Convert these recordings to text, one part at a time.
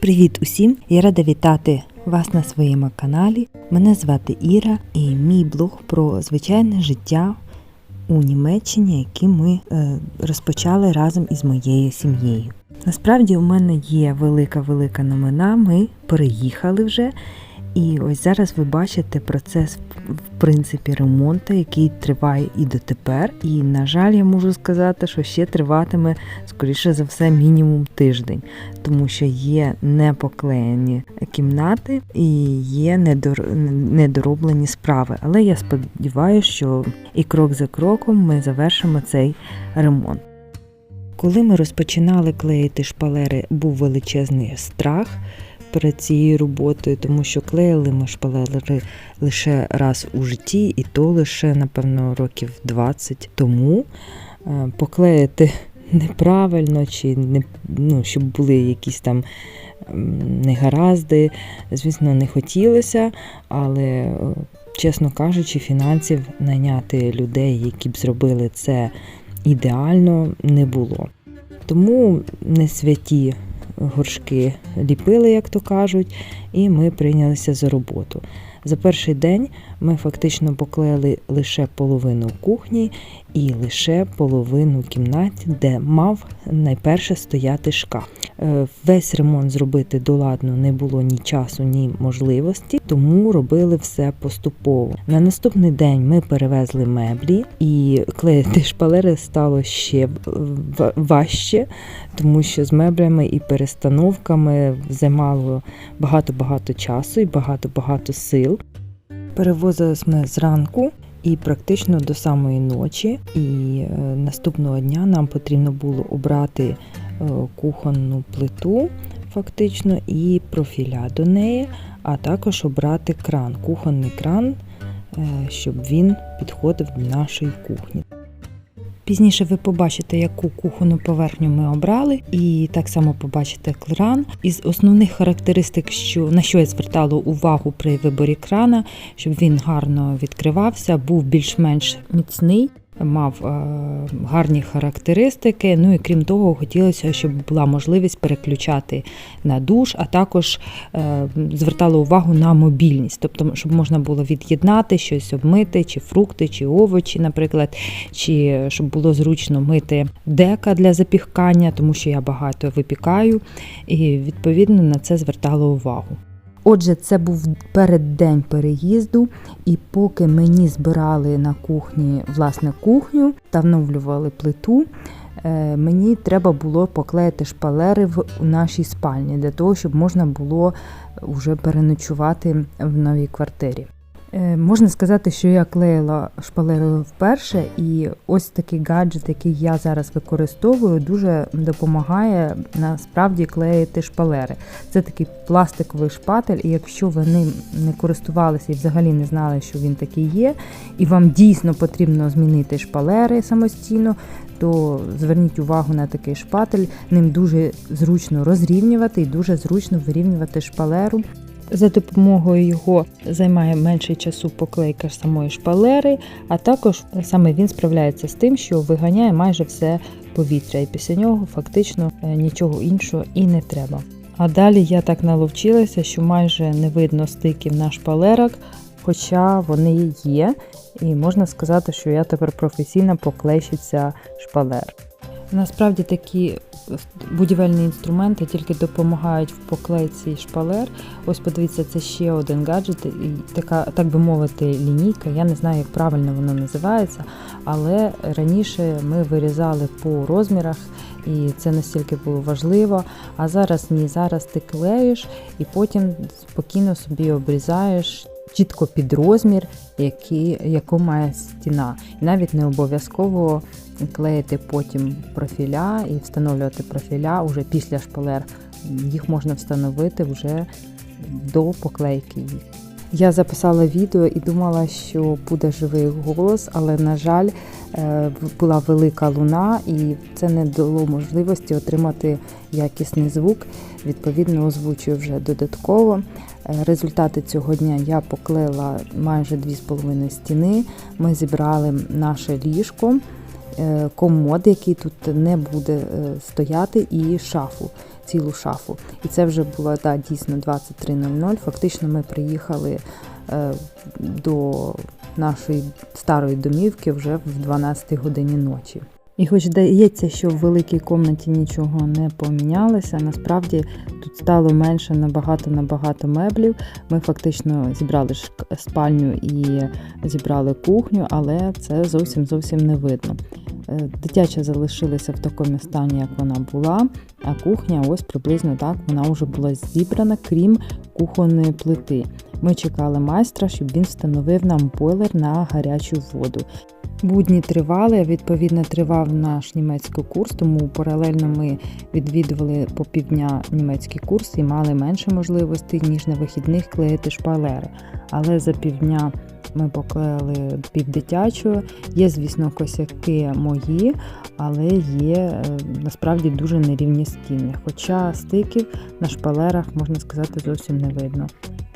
Привіт усім! Я рада вітати вас на своєму каналі. Мене звати Іра і мій блог про звичайне життя у Німеччині, який ми е, розпочали разом із моєю сім'єю. Насправді у мене є велика велика новина. Ми переїхали вже. І ось зараз ви бачите процес в принципі ремонту, який триває і дотепер. І, на жаль, я можу сказати, що ще триватиме, скоріше за все, мінімум тиждень, тому що є непоклеєні кімнати і є недор... недороблені справи. Але я сподіваюся, що і крок за кроком ми завершимо цей ремонт. Коли ми розпочинали клеїти шпалери, був величезний страх перед цією роботою, тому що клеїли ми шпалери лише раз у житті, і то лише, напевно, років 20 тому. Е, Поклеїти неправильно, чи не, ну, щоб були якісь там негаразди, звісно, не хотілося, але, е, чесно кажучи, фінансів найняти людей, які б зробили це ідеально, не було. Тому не святі горшки ліпили, як то кажуть, і ми прийнялися за роботу. За перший день ми фактично поклеїли лише половину кухні і лише половину кімнат, де мав найперше стояти шкаф. Е, Весь ремонт зробити доладно не було ні часу, ні можливості, тому робили все поступово. На наступний день ми перевезли меблі, і клеїти шпалери стало ще важче, тому що з меблями і перестановками займало багато-багато часу і багато-багато сил. Перевозились ми зранку і практично до самої ночі. І е, наступного дня нам потрібно було обрати е, кухонну плиту, фактично, і профіля до неї, а також обрати кран, кухонний кран, е, щоб він підходив до нашої кухні. Пізніше ви побачите, яку кухонну поверхню ми обрали, і так само побачите кран. Із основних характеристик, що на що я звертала увагу при виборі крана, щоб він гарно відкривався, був більш-менш міцний. Мав е, гарні характеристики. Ну і крім того, хотілося, щоб була можливість переключати на душ, а також е, звертала увагу на мобільність, тобто, щоб можна було від'єднати щось обмити, чи фрукти, чи овочі, наприклад, чи щоб було зручно мити дека для запікання, тому що я багато випікаю, і відповідно на це звертала увагу. Отже, це був переддень переїзду, і поки мені збирали на кухні власне кухню та вновлювали плиту, е, мені треба було поклеїти шпалери в нашій спальні для того, щоб можна було вже переночувати в новій квартирі. Е, Можна сказати, що я клеїла шпалери вперше, і ось такий гаджет, який я зараз використовую, дуже допомагає насправді клеїти шпалери. Це такий пластиковий шпатель, і якщо ви ним не користувалися і взагалі не знали, що він такий є, і вам дійсно потрібно змінити шпалери самостійно, то зверніть увагу на такий шпатель. Ним дуже зручно розрівнювати і дуже зручно вирівнювати шпалеру. За допомогою його займає менше часу поклейка самої шпалери, а також саме він справляється з тим, що виганяє майже все повітря, і після нього фактично е, нічого іншого і не треба. А далі я так наловчилася, що майже не видно стиків на шпалерах, хоча вони є, і можна сказати, що я тепер професійна поклейщиця шпалер. Насправді такі будівельні інструменти тільки допомагають в поклейці шпалер. Ось подивіться, це ще один гаджет, і така, так би мовити, лінійка. Я не знаю, як правильно воно називається, але раніше ми вирізали по розмірах, і це настільки було важливо. А зараз ні, зараз ти клеїш і потім спокійно собі обрізаєш. Чітко під розмір, який, яку має стіна. І навіть не обов'язково клеїти потім профіля і встановлювати профіля уже після шпалер. Їх можна встановити вже до поклейки. Я записала відео і думала, що буде живий голос, але, на жаль, е, була велика луна, і це не дало можливості отримати якісний звук. Відповідно, озвучую вже додатково. Е, Результати цього дня я поклеїла майже 2,5 стіни. Ми зібрали наше ліжко, комод, який тут не буде е, стояти, і шафу. цілу шафу. І це вже було та дійсно 23.00. Фактично ми приїхали е, до нашої старої домівки вже в 12 годині ночі. І хоч здається, що в великій комнаті нічого не помінялося, насправді тут стало менше набагато-набагато меблів. Ми фактично зібрали спальню і зібрали кухню, але це зовсім зовсім не видно. Е, Дитяча залишилася в такому стані, як вона була, а кухня ось приблизно так вона вже була зібрана, крім кухонної плити. Ми чекали майстра, щоб він встановив нам бойлер на гарячу воду. Будні тривали, відповідно, тривав наш німецький курс, тому паралельно ми відвідували по півдня німецький курс і мали менше можливостей, ніж на вихідних клеїти шпалери. Але за півдня ми поклеїли півдитячого. Є, звісно, косяки мої, але є е, насправді дуже нерівні стіни. Хоча стиків на шпалерах, можна сказати, зовсім не видно.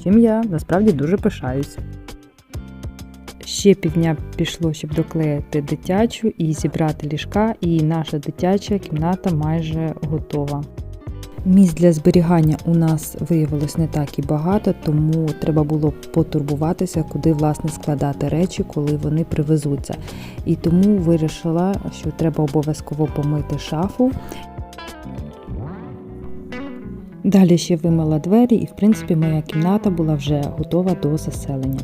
Чим я насправді дуже пишаюсь. Ще півдня пішло, щоб доклеїти дитячу і зібрати ліжка, і наша дитяча кімната майже готова. Місць для зберігання у нас виявилось не так і багато, тому треба було потурбуватися, куди власне складати речі, коли вони привезуться. І тому вирішила, що треба обов'язково помити шафу. Далі ще вимила двері, і в принципі моя кімната була вже готова до заселення.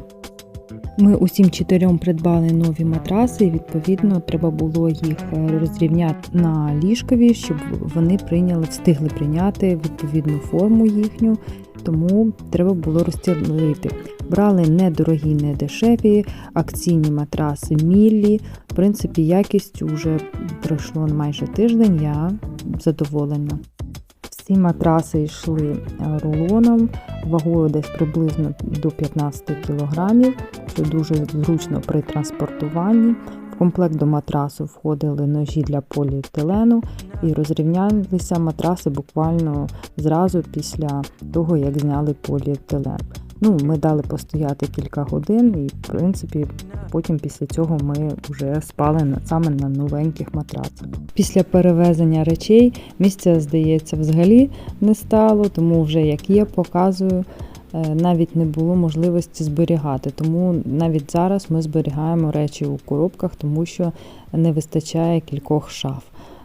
Ми усім чотирьом придбали нові матраси, і відповідно треба було їх е, розрівняти на ліжкові, щоб вони прийняли, встигли прийняти відповідну форму їхню, тому треба було розстілити. Брали не дорогі, не дешеві, акційні матраси Міллі. В принципі, якість вже пройшло майже тиждень, я задоволена. Всі матраси йшли е, рулоном, вагою десь приблизно до 15 кг, що дуже зручно при транспортуванні. В комплект до матрасу входили ножі для поліетилену і розрівнялися матраси буквально зразу після того, як зняли поліетилен. Ну, ми дали постояти кілька годин, і в принципі, потім після цього ми вже спали саме на новеньких матрацах. Після перевезення речей місця, здається, взагалі не стало, тому вже як є, показую. е, Навіть не було можливості зберігати, тому навіть зараз ми зберігаємо речі у коробках, тому що не вистачає кількох шаф.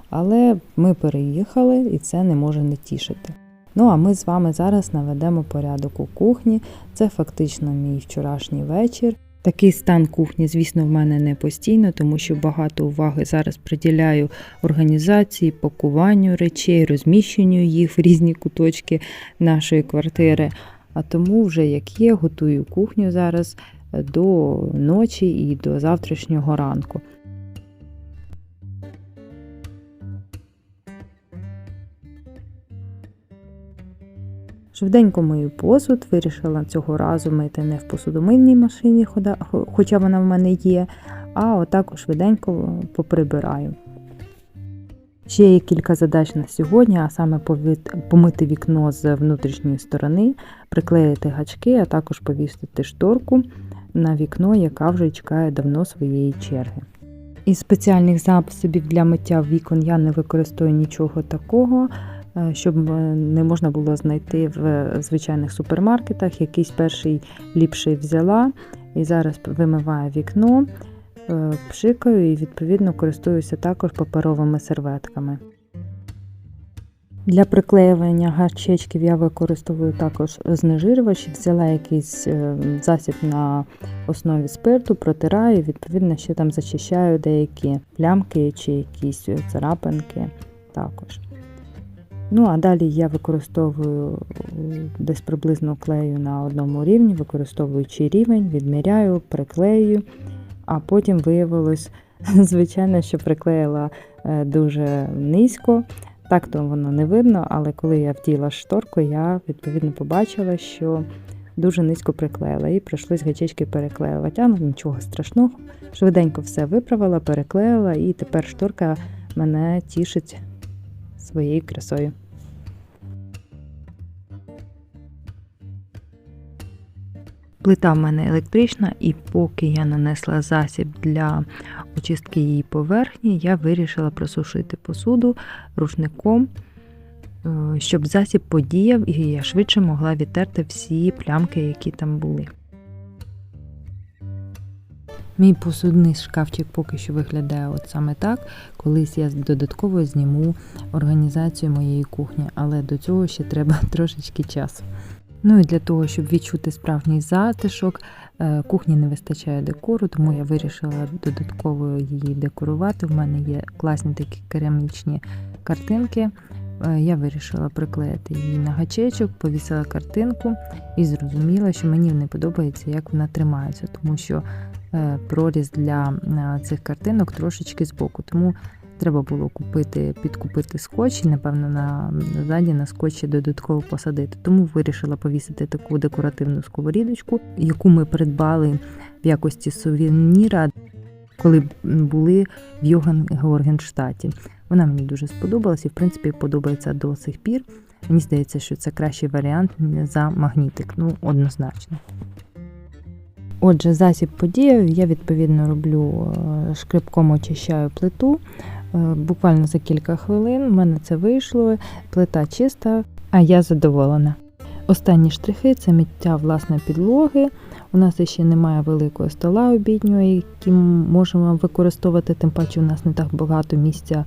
Але ми переїхали і це не може не тішити. Ну а ми з вами зараз наведемо порядок у кухні. Це фактично мій вчорашній вечір. Такий стан кухні, звісно, в мене не постійно, тому що багато уваги зараз приділяю організації, пакуванню речей, розміщенню їх в різні куточки нашої квартири. А тому вже як є, готую кухню зараз до ночі і до завтрашнього ранку. Швиденько мию посуд, вирішила цього разу мити не в посудомийній машині, хоча вона в мене є, а отак швиденько поприбираю. Ще є кілька задач на сьогодні, а саме помити вікно з внутрішньої сторони, приклеїти гачки, а також повісити шторку на вікно, яка вже чекає давно своєї черги. Із спеціальних засобів для миття вікон я не використовую нічого такого, щоб е, не можна було знайти в звичайних супермаркетах. Якийсь перший ліпший взяла і зараз вимиваю вікно, е, пшикаю і відповідно користуюся також паперовими серветками. Для приклеювання гачечків я використовую також знежирювач. Взяла якийсь е, засіб на основі спирту, протираю, відповідно, ще там зачищаю деякі плямки чи якісь царапинки також. Ну, а далі я використовую е, десь приблизно клею на одному рівні, використовуючи рівень, відміряю, приклею, а потім виявилось, звичайно, що приклеїла е, дуже низько. Так то воно не видно, але коли я вділа шторку, я відповідно побачила, що дуже низько приклеїла і прийшлось гачечки переклеювати. А ну нічого страшного. Швиденько все виправила, переклеїла, і тепер шторка мене тішить своєю красою. Плита в мене електрична, і поки я нанесла засіб для очистки її поверхні, я вирішила просушити посуду рушником. е, щоб засіб подіяв і я швидше могла відтерти всі плямки, які там були. Мій посудний шкафчик поки що виглядає от саме так. Колись я додатково зніму організацію моєї кухні, але до цього ще треба трошечки часу. Ну і для того, щоб відчути справжній затишок, е, кухні не вистачає декору, тому я вирішила додатково її декорувати. В мене є класні такі керамічні картинки. Е, Я вирішила приклеїти її на гачечок, повісила картинку і зрозуміла, що мені не подобається, як вона тримається, тому що проріз для е, цих картинок трошечки збоку. Тому треба було купити, підкупити скотч і, напевно, на ззаді на скотчі додатково посадити. Тому вирішила повісити таку декоративну сковорідочку, яку ми придбали в якості сувеніра, коли були в Йоган Георгенштаті. Вона мені дуже сподобалась і, в принципі, подобається до сих пір. Мені здається, що це кращий варіант за магнітик, ну однозначно. Отже, засіб подіяв, я відповідно роблю е, шкребком очищаю плиту. Е, Буквально за кілька хвилин в мене це вийшло, плита чиста, а я задоволена. Останні штрихи це миття власне підлоги. У нас ще немає великого стола обіднього, який можемо використовувати, тим паче у нас не так багато місця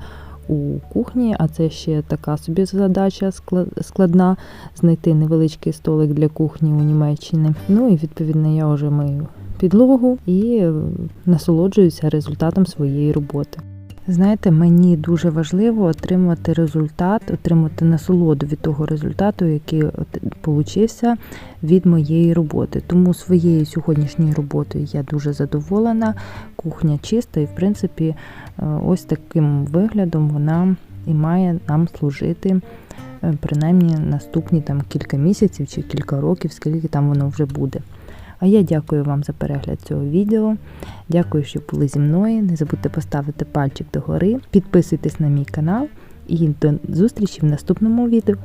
у кухні, а це ще така собі задача складна знайти невеличкий столик для кухні у Німеччині. Ну і відповідно я вже мию підлогу і насолоджуюся результатом своєї роботи. Знаєте, мені дуже важливо отримати результат, отримати насолоду від того результату, який получився від моєї роботи. Тому своєю сьогоднішньою роботою я дуже задоволена. Кухня чиста, і в принципі, е, ось таким виглядом вона і має нам служити е, принаймні наступні там кілька місяців чи кілька років, скільки там воно вже буде. А я дякую вам за перегляд цього відео. Дякую, що були зі мною. Не забудьте поставити пальчик догори, підписуйтесь на мій канал і до зустрічі в наступному відео.